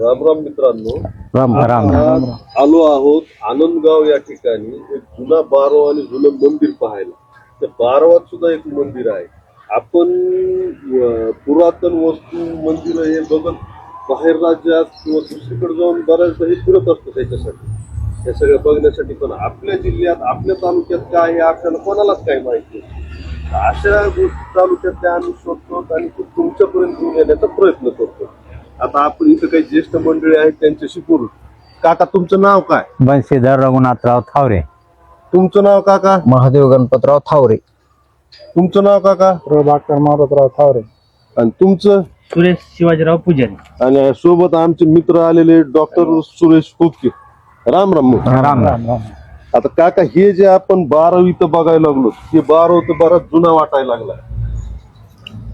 राम राम मित्रांनो. राम राम. आलो आहोत आनंदगाव या ठिकाणी एक जुना बारव आणि जुनं मंदिर पाहायला. त्या बारवात सुद्धा एक मंदिर आहे. आपण अं, पुरातन वस्तू मंदिर हे बघत बाहेर राज्यात किंवा दुसरीकडे जाऊन बऱ्याचदा हे फिरत असतो त्याच्यासाठी. हे सगळं बघण्यासाठी पण आपल्या जिल्ह्यात आपल्या तालुक्यात काय आहे आपल्याला कोणालाच काय माहिती नाही. अशा गोष्टी तालुक्यातल्या आम्ही शोधतो आणि ते तुमच्यापर्यंत घेऊन येण्याचा प्रयत्न करतो आता आपण इथं काही ज्येष्ठ मंडळी आहेत त्यांच्याशी बोलू. काका तुमचं नाव काय? बंशीधर रघुनाथराव थावरे. तुमचं नाव काका? महादेव गणपतराव थावरे. तुमचं नाव काका? प्रभाकर मारुतराव थावरे. आणि तुमचं? सुरेश शिवाजीराव पुजारी. आणि सोबत आमचे मित्र आलेले डॉक्टर सुरेश फुटके राम राम राम राम. आता काका हे जे आपण बाराव इथं बघायला लागलो हे बाराव तर बराच जुना वाटायला लागला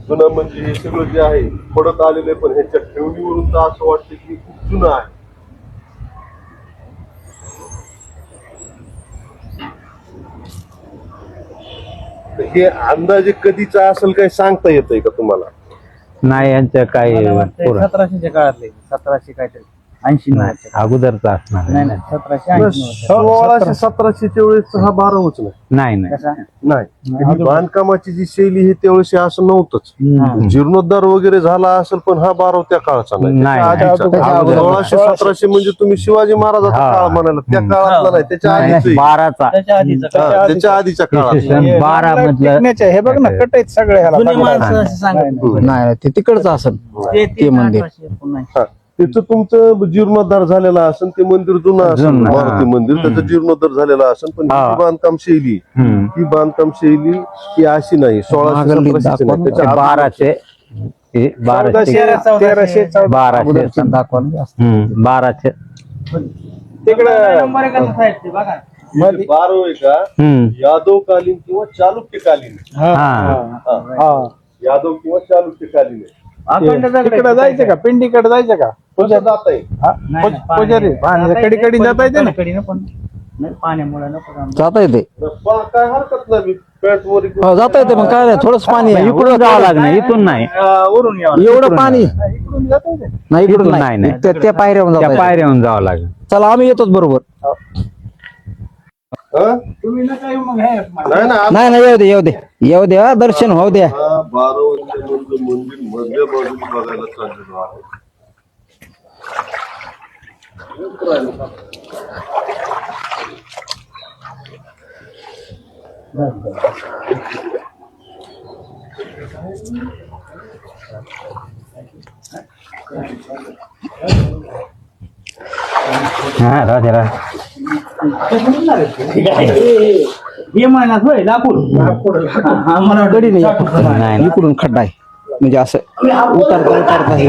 जुना म्हणजे हे सगळं जे आहे पडत आलेले पण ह्याच्या ठेवणीवरून तर असं वाटतं की खूप जुनं आहे. तर हे अंदाजे कधीचा असेल काही सांगता येतंय का तुम्हाला? नाही यांचं काही मला वाटतंय सतराशेच्या काळातले सतराशे काहीतरी. ऐंशी नाही, अगोदरचं असणार नाही नाही सतराशे ऐंशी सोळाशे सतराशेच्या वेळेस हा बारावच नाही. नाही नाही. कसा? नाही. बांधकामाची जी शैली हे त्यावेळेस असं नव्हतंच. जीर्णोद्धार वगैरे झाला असेल पण हा बाराव त्या काळचा नाही. आधीचा. सोळाशे सतराशे म्हणजे तुम्ही शिवाजी महाराजाचा हा. काळ म्हणाला. त्या काळातला नाही त्याच्या नाही, आधीच नाही, बाराचा. त्याच्या आधीचा. त्याच्या आधीच्या काळात बारा मधलं हे बघ ना कट आहेत सगळे ह्याला जुने दगडाला. माणसं असे सांगत हम्म. नाही ते तिकडचं असेल. ते मंदिर. एकोणऐंशी. त्याचं तुमचं जीर्णोद्धार झालेला असेल ते मंदिर जुनं असेल जुनं, हा. मारुती मंदिर त्याचं जीर्णोद्धार झालेला असेल पण ही हा. जी बांधकाम शैली हम्म. ही बांधकाम शैली ही अशी नाही सोळाशे सतराशेची नाही. त्याच्या ते बाराशे तेरा, चौदाशे. तेराशे चौदा बाराशे. अगोदरचं दाखवा जास्त. हम्म, बाराचे तिकडं नंबर आहे का साहेब ते बघा बारो आहे का हम्म. यादवकालीन किंवा चालुक्यकालीन हा हा यादव किंवा चालुक्यकालीन आहे. अखंड दगड आहे. तिकडे जायचं का पिंडीकडे जायचं का जात आहे. हा? नाही, नाही, पाणी- पुजारी पाणी कडी कडी जाता येते ना? कडीनं पण नाही पाण्यामुळे नको जाऊ. जाता येते पा- काय हरकत नाही पॅट वर हो, जाता येते मग काय नाही थोडंच पाणी आहे. इकडून जावं लागणार इथून नाही. अं, वरून यावं एवढं पाणी? इकडून जाता येते. नाही इकडून इकडून नाही. नाही, नाही. त्या- त्या पायऱ्यावर त्या जाता येते. पायऱ्याहून जावं लागेल. चला आम्ही येतोच बरोबर. हा? तुम्ही नका येऊ मग हे नाही ना नाही नाही येऊ दे येऊ दे. येऊ दे हा, दर्शन होऊ द्या. हा बारावंत मंदिर मधल्या बाजूला बघायला चाललेलो आहे. हा हे महिन्यात होय लाकूड. नाही. नाही. इकडून खड्डा आहे. म्हणजे असं उतरता उतरता हे.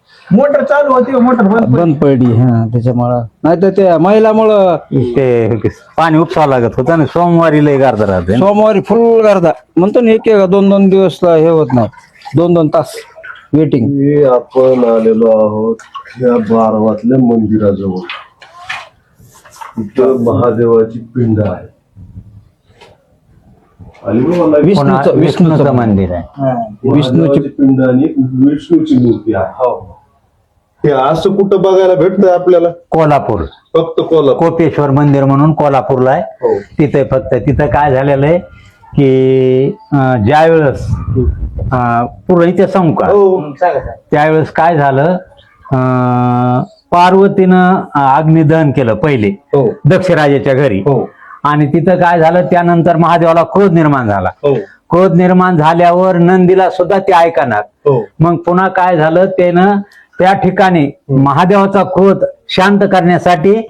हा मोटर चालू होती मोटर बंद बंद पडली हा त्याच्यामुळं. नाही तर त्या महिलामुळं ते पाणी उपसावं लागत होतं ना सोमवारी लय गारदा राहते. सोमवारी फुल करता म्हणतो ना एक एक दोन दोन दिवस हे होत नाही. दोन दोन तास वेटिंग हे आपण आलेलो आहोत या बारवातल्या मंदिराजवळ. इथं महादेवाची पिंड आहे. आणि विष्णूचं विष्णूचं मंदिर आहे. महादेवाची पिंड आणि विष्णूची मूर्ती आहे. हो. हे असं कुठं बघायला भेटतंय आपल्याला? कोल्हापूर. फक्त कोल्हापूर. कोपेश्वर मंदिर म्हणून कोल्हापूरला आहे. हो. तिथे फक्त तिथं काय झालेलं आहे की अं, ज्यावेळेस अं, पूर्ण इथे सांगू का? हो. त्यावेळेस काय झालं? अं, पार्वतीनं अं, अग्निदहन केलं पहिले. हो. दक्षराजाच्या घरी. हो. आणि तिथं काय झालं? त्यानंतर महादेवाला क्रोध निर्माण झाला. हो. क्रोध निर्माण झाल्यावर नंदीला सुद्धा ते ऐकणार. हो. मग पुन्हा काय झालं? त्यानं त्या ठिकाणी महादेवाचा क्रोध शांत करण्यासाठी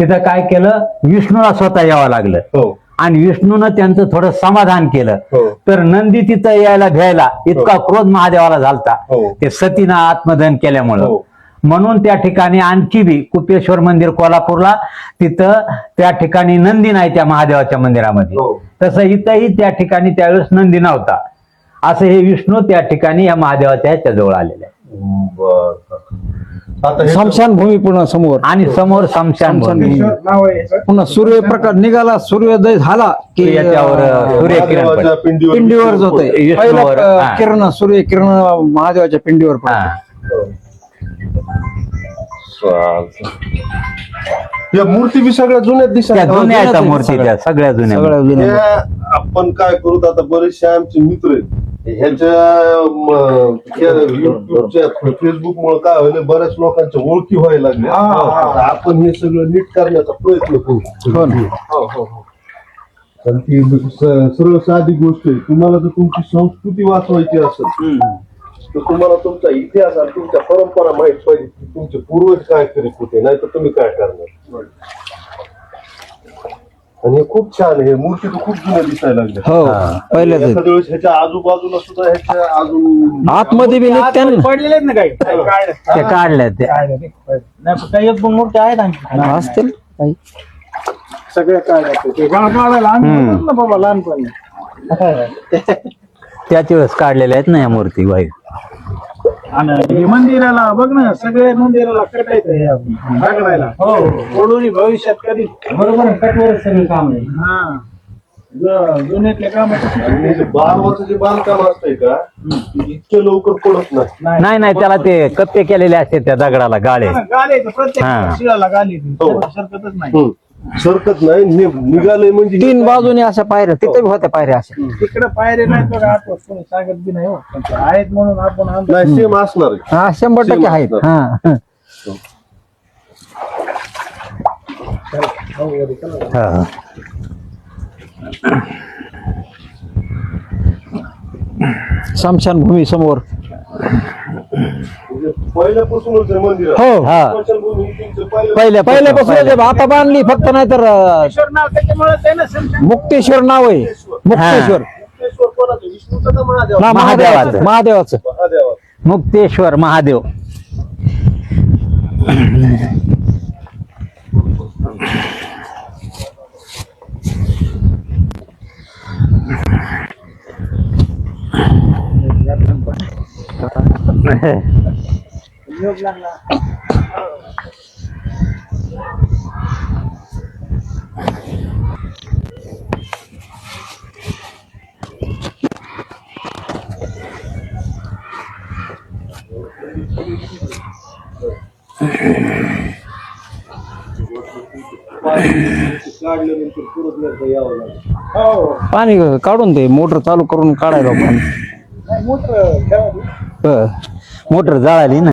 तिथं काय केलं? विष्णूला स्वतः यावं लागलं. हो. आणि विष्णूनं त्यांचं थोडं समाधान केलं. हो. तर नंदी तिथं यायला घ्यायला इतका क्रोध महादेवाला झालता. हो. ते सतीनं आत्मदहन केल्यामुळं. हो. म्हणून त्या ठिकाणी आणखी बी कुपेश्वर मंदिर कोल्हापूरला तिथं त्या ठिकाणी नंदी नाही त्या महादेवाच्या मंदिरामध्ये. हो. तसं इथंही त्या ठिकाणी त्यावेळेस नंदी नव्हता. असं हे विष्णू त्या ठिकाणी या महादेवाच्या ह्याच्या जवळ आलेले आहे. शमशान भूमी पुन्हा समोर आणि समोर भूमी. नाव आहे याचं. पुन्हा सूर्यप्रकाश निघाला सूर्योदय झाला की याच्यावर, अं, सूर्यकिरण महादेवाच्या. पिंडीवर पिंडीवर जातोय विष्णूवर, पहिलं अं, हा. किरण सूर्य किरण महादेवाच्या पिंडीवर हा. पडतं. या मूर्ती बी सगळ्या जुन्यात त्या दिसतात जुन्या आहेत मूर्ती सगळ्या. त्या सगळ्या जुन्या सगळ्या जुन्या. त्या आपण काय करू आता बरेचसे आमचे मित्र आहेत ह्याच्या फेसबुक मुळे काय होईल बऱ्याच लोकांच्या ओळखी व्हायला लागल्या. हा, हा. आपण हे सगळं नीट करण्याचा प्रयत्न करू. हो. हो, हो, हो. कारण ती स- सरळ साधी गोष्ट आहे. तुम्हाला जर तुमची संस्कृती वाचवायची असेल तर तुम्हाला तुमचा इतिहास आणि तुमच्या परंपरा माहीत पाहिजे की तुमचे पूर्वज काय करीत होते नाही तर तुम्ही काय करणार? आणि हे खूप छान आहे. मूर्ती तर खूप जुन्या दिसायला लागल्या. हो हा. पहिल्याच आहेत. एखाद्या वेळेस ह्याच्या आजूबाजूला सुद्धा ह्याच्या अजून आतमध्ये बी निघत्या ना. पडलेले आहेत ना काही. त्या काढल्या काढले ते. नाही पण काही एक दोन मूर्ती आहेत आणखी. असतील काही. सगळे काढले ते गाळ काढायला हम्म. ना बाबा लहानपणी. त्याच वेळेस काढलेल्या आहेत ना या मूर्ती वाईट आणि हे मंदिराला बघ ना सगळे मंदिराला कटायचं हे आपण, दगडायला हो. भविष्यात कधी बरोबर कटवर सगळे काम आहे. हा. ज- जुन्यातले काम आणि हे जे बारवाचं जे बांधकाम असतंय का ते इतके लवकर पडत नाही. नाही नाही त्याला ते कप्पे केलेले असते त्या दगडाला गाळे. गाले प्रत्येक हा. शिळाला गाली हो. सरकतच नाही. हम्म. सरकत नाही नि- निघाले म्हणजे तीन बाजूने अशा पायऱ्या तिथे बी होत्या पायऱ्या अशा. तिकडे पायरे नाही बघा आठ कोणी सांगत बी नाही हो. पण ते आहेत म्हणून आपण आणतो. नाही सेम असणार आहे. हा शंभर टक्के आहेत. हा. हा. शमशान भूमी समोर. पहिल्यापासूनच आहे मंदिर. हो. हा. स्मशानभूमी तुमचं पहिलं- पहिल्या पहिल्यापासून आता बांधली फक्त नाही तर नाव त्याच्यामुळेच आहे ना समजा मुक्तेश्वर नाव आहे. मुक्तेश्वर. मुक्तेश्वर. कोणाचं? विष्णूचं का महादेव ना महादेवाचं. महादेवाचं. महादेवाचं. महादेवाचं. मुक्तेश्वर महादेव. पाणी काढून ते मोटर चालू करून काढायला पाणी नाही मोठं ठेवा हं. मोटर जळाली ना